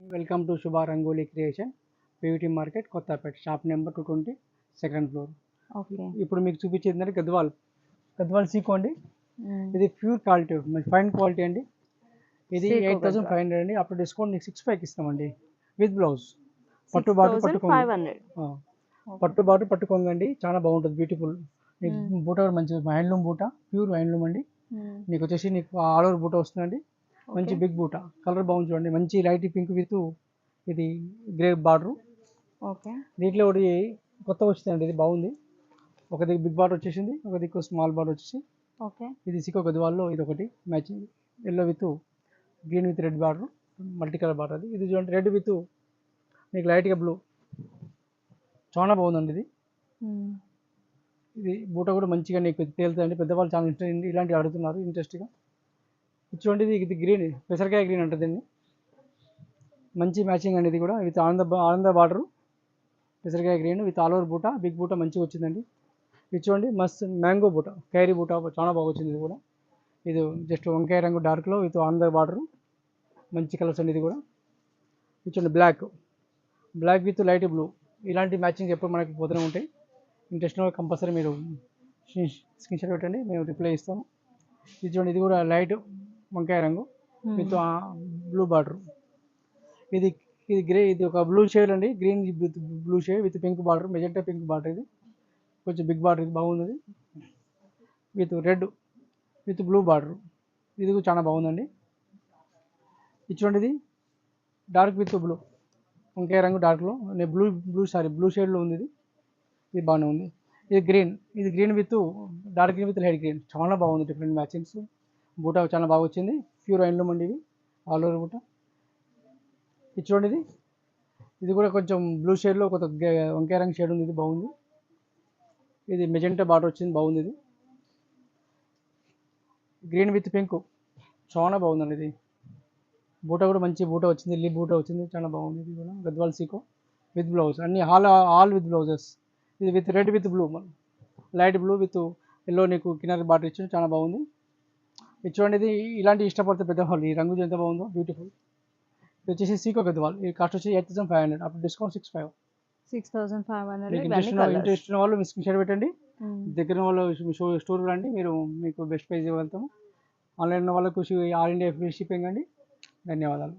Welcome to Shubha Rangoli creation PVT market Kothapeta shop number two twenty second floor ఇప్పుడు మీకు చూపించేది ఏంటంటే గద్వాల్. గద్వాల్ సీకో అండి ఇది ప్యూర్ క్వాలిటీ ఫైన్ క్వాలిటీ అండి. ఇది ఎయిట్ థౌసండ్. ఫైవ్ హండ్రెడ్ అండి. అప్పుడు డిస్కౌంట్ మీకు సిక్స్ ఫైవ్కి ఇస్తామండి. విత్ బ్లౌజ్ పట్టు బాటు పట్టు కొంగు. ఫైవ్ హండ్రెడ్ ఆ, పట్టు బాటు పట్టు కొంగండి చాలా బాగుంటుంది బ్యూటిఫుల్ మీకు Hmm. బూట కూడా మంచి హ్యాండ్లూమ్ బూట ప్యూర్ హ్యాండ్లూమ్ అండి. నీకు వచ్చేసి నీకు ఆల్ ఓవర్ బూట వస్తుందండి. మంచి బిగ్ బూట. కలర్ బాగుంది చూడండి. మంచి లైట్ పింక్ విత్ ఇది గ్రే బార్డర్. ఓకే. దీంట్లో ఒకటి కొత్త వచ్చిందండి. ఇది బాగుంది. ఒక దిక్కు బిగ్ బార్డర్ వచ్చేసింది. ఒక దిక్కు స్మాల్ బార్డర్ వచ్చేసి ఓకే. ఇది సికో గదివాల్లో ఇది ఒకటి matching. Yellow with green with red border. Multi colour border అది. ఇది చూడండి. రెడ్ విత్ మీకు లైట్గా బ్లూ. చాలా బాగుందండి ఇది. ఇది బూట కూడా మంచిగా నీకు తేలుతుందండి. పెద్దవాళ్ళు చాలా ఇంట్రెస్ట్ ఇలాంటివి అడుగుతున్నారు. ఇంట్రెస్ట్గా. ఇది చూడండి ఇది గ్రీన్ పెసరకాయ గ్రీన్ అంటుంది దీన్ని. మంచి మ్యాచింగ్ అండి ఇది కూడా విత్ ఆనంద ఆనంద బార్డరు పెసరకాయ గ్రీన్ విత్ ఆల్ ఓవర్ బూట బిగ్ బూట మంచిగా వచ్చిందండి. ఇది చూడండి మస్త్ మ్యాంగో బూట కైరీ బూట చాలా బాగా వచ్చింది ఇది కూడా. ఇది జస్ట్ వంకాయ రంగు డార్క్లో విత్ ఆనంద బార్డరు మంచి కలర్స్ అండి ఇది కూడా. ఇది చూడండి black black with light blue ఇలాంటి మ్యాచింగ్ ఎప్పుడు మనకి పోతూనే ఉంటాయి. ఇంట్రెస్ట్ కంపల్సరీ మీరు స్క్రీన్ షాట్ పెట్టండి మేము రిప్లై ఇస్తాము. ఇది చూడండి ఇది కూడా లైట్ వంకాయ రంగు. విత్ బ్లూ బార్డర్ ఇది ఇది గ్రే ఇది ఒక బ్లూ షేడ్ అండి. Green with blue shade with pink border magenta pink border ఇది. కొంచెం బిగ్ బార్డర్ ఇది బాగుంది. With red with blue border ఇది కూడా చాలా బాగుందండి. ఇది చూడండి ఇది. డార్క్ విత్ బ్లూ వంకాయ రంగు డార్క్లో బ్లూ బ్లూ సారీ బ్లూ షేడ్లో ఉంది ఇది. ఇది బాగానే ఉంది. ఇది గ్రీన్ ఇది green with dark green with light green చాలా బాగుంది డిఫరెంట్ మ్యాచింగ్స్ బూట చాలా బాగా వచ్చింది. ప్యూర్ హ్యాండ్లూమ్ అండి ఇవి. All over buta. ఇది చూడండి ఇది. ఇది కూడా కొంచెం బ్లూ షేడ్లో కొంత వంకాయ రంగు షేడ్ ఉంది. ఇది బాగుంది. ఇది మెజెంటా బార్డర్ వచ్చింది. బాగుంది ఇది. గ్రీన్ విత్ పింక్ చాలా బాగుందండి ఇది. బూట కూడా మంచి బూట వచ్చింది. లిప్ బూట వచ్చింది. చాలా బాగుంది ఇది కూడా. గద్వాల్ సీకో విత్ బ్లౌజ్ అన్ని ఆల్ ఆల్ విత్ బ్లౌజెస్ ఇది with red with blue light blue with yellow నీకు కిన్నర్ బాటర్ ఇచ్చింది చాలా బాగుంది. ఇది చూడండి ఇది ఇలాంటి ఇష్టపడితే పెద్దవాళ్ళు ఈ రంగు ఎంత బాగుందో బ్యూటిఫుల్ ఇది వచ్చేసి సీకో గద్వాల్ ఈ కాస్ట్ వచ్చి ఎయిట్ థౌసండ్ ఫైవ్ హండ్రెడ్ అప్పుడు discount six five six thousand five hundred interest ఉన్న వాళ్ళు మీ స్క్రీన్ షాట్ పెట్టండి. దగ్గర ఉన్న వాళ్ళు మీ షో స్టోర్ రండి. మీరు మీకు బెస్ట్ ప్రైజ్ ఇవ్వగలుగుతాము. ఆన్లైన్ ఉన్న వాళ్ళకు ఆల్ ఇండియా ఫ్రీ షిప్పింగ్ అండి. ధన్యవాదాలు.